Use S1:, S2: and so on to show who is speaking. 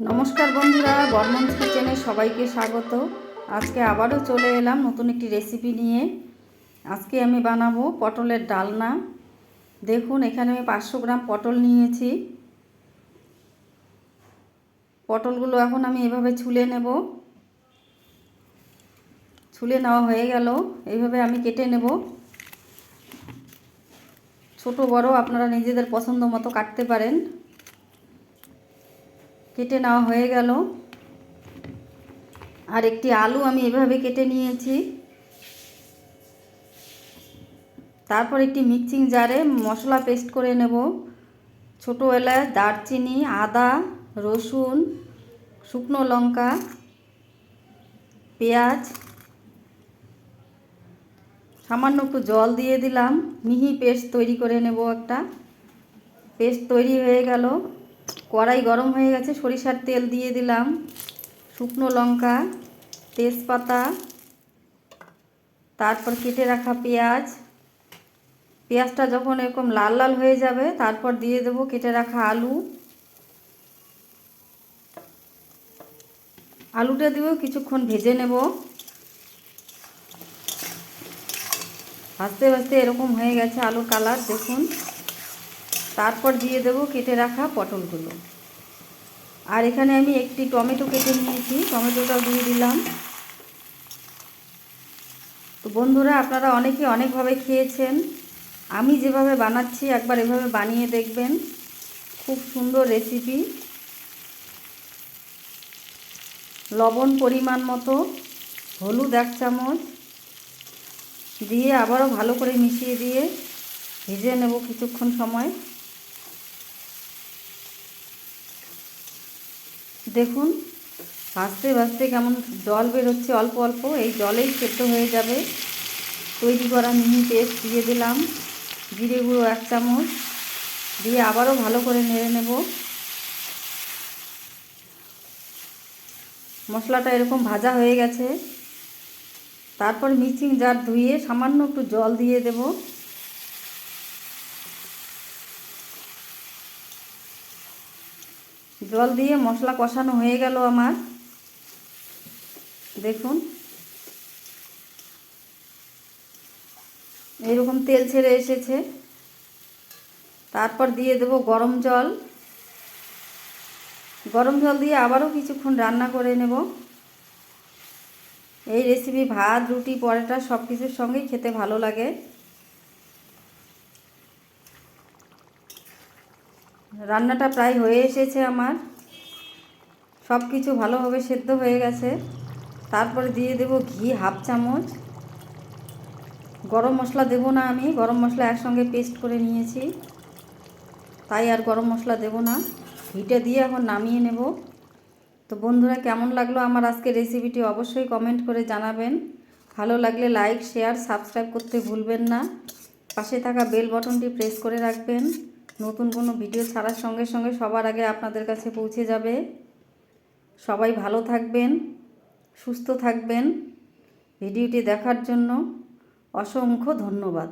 S1: নমস্কার বন্ধুরা বর্মন্স কিচেনে সবাইকে স্বাগত। আজকে আবারও চলে এলাম নতুন একটি রেসিপি নিয়ে। আজকে আমি বানাবো পটলের ডালনা। দেখুন, এখানে আমি পাঁচশো গ্রাম পটল নিয়েছি। পটলগুলো এখন আমি এভাবে ছুলে নেব। ছুলে নেওয়া হয়ে গেল। এইভাবে আমি কেটে নেব। ছোট বড় আপনারা নিজেদের পছন্দ মতো কাটতে পারেন। কেটে নেওয়া হয়ে গেল। আর একটি আলু আমি এভাবে কেটে নিয়েছি। তারপর একটি মিক্সিং জারে মশলা পেস্ট করে নেব। ছোটো এলাচ, দারচিনি, আদা, রসুন, শুকনো লঙ্কা, পেঁয়াজ, সামান্য একটু জল দিয়ে দিলাম। মিহি পেস্ট তৈরি করে নেব একটা। পেস্ট তৈরি হয়ে গেল। কড়াই গরম হয়ে গেছে, সরিষার তেল দিয়ে দিলাম, শুকনো লঙ্কা, তেজপাতা, তারপর কেটে রাখা পেঁয়াজ। পেঁয়াজটা যখন এরকম লাল লাল হয়ে যাবে, তারপর দিয়ে দেবো কেটে রাখা আলু। আলুটা দিয়েও কিছুক্ষণ ভেজে নেব। ভাজতে ভাজতে এরকম হয়ে গেছে আলুর কালার, দেখুন। তারপর দিয়ে দেবো কেটে রাখা পটলগুলো। আর এখানে আমি একটি টমেটো কেটে নিয়েছি, টমেটোটাও দিয়ে দিলাম। তো বন্ধুরা, আপনারা অনেকে অনেকভাবে খেয়েছেন। আমি যেভাবে বানাচ্ছি, একবার এভাবে বানিয়ে দেখবেন। খুব সুন্দর রেসিপি। লবণ পরিমাণ মতো, হলুদ এক চামচ, দিয়ে আবারও ভালো করে মিশিয়ে দিয়ে ভেজে নেব কিছুক্ষণ সময়। দেখুন ভাজতে ভাজতে কেমন জল বেরোচ্ছে, অল্প অল্প, এই জলেই সেদ্ধ হয়ে যাবে। তৈরি করা মিহি পেস্ট দিয়ে দিলাম, জিরে গুঁড়ো এক চামচ, দিয়ে আবারও ভালো করে নেড়ে নেব। মশলাটা এরকম ভাজা হয়ে গেছে। তারপর মিক্সিং জার ধুয়ে সামান্য একটু জল দিয়ে দেবো। জল দিয়ে মশলা কষানো হয়ে গেল আমার। দেখুন। এরকম তেল ছেড়ে এসেছে। তারপর দিয়ে দেব গরম জল। গরম জল দিয়ে আবারও কিছুক্ষণ রান্না করে নেব। এই রেসিপি ভাত, রুটি, পরোটা সব কিছুর সঙ্গেই খেতে ভালো লাগে। রান্নাটা প্রায় হয়ে এসেছে আমার। সব কিছু ভালোভাবে সেদ্ধ হয়ে গেছে। তারপরে দিয়ে দেব ঘি হাফ চামচ। গরম মশলা দেব না আমি, গরম মশলা একসঙ্গে পেস্ট করে নিয়েছি। তাই আর গরম মশলা দেব না। ঘিটা দিয়ে এখন নামিয়ে নেব। তো বন্ধুরা, কেমন লাগল আমার আজকে রেসিপিটি অবশ্যই কমেন্ট করে জানাবেন। ভালো লাগলে লাইক শেয়ার সাবস্ক্রাইব করতে ভুলবেন না। পাশে থাকা বেল বটনটি প্রেস করে রাখবেন। নতুন কোনো ভিডিও ছাড়ার সঙ্গে সঙ্গে সবার আগে আপনাদের কাছে পৌঁছে যাবে। সবাই ভালো থাকবেন, সুস্থ থাকবেন। ভিডিওটি দেখার জন্য অসংখ্য ধন্যবাদ।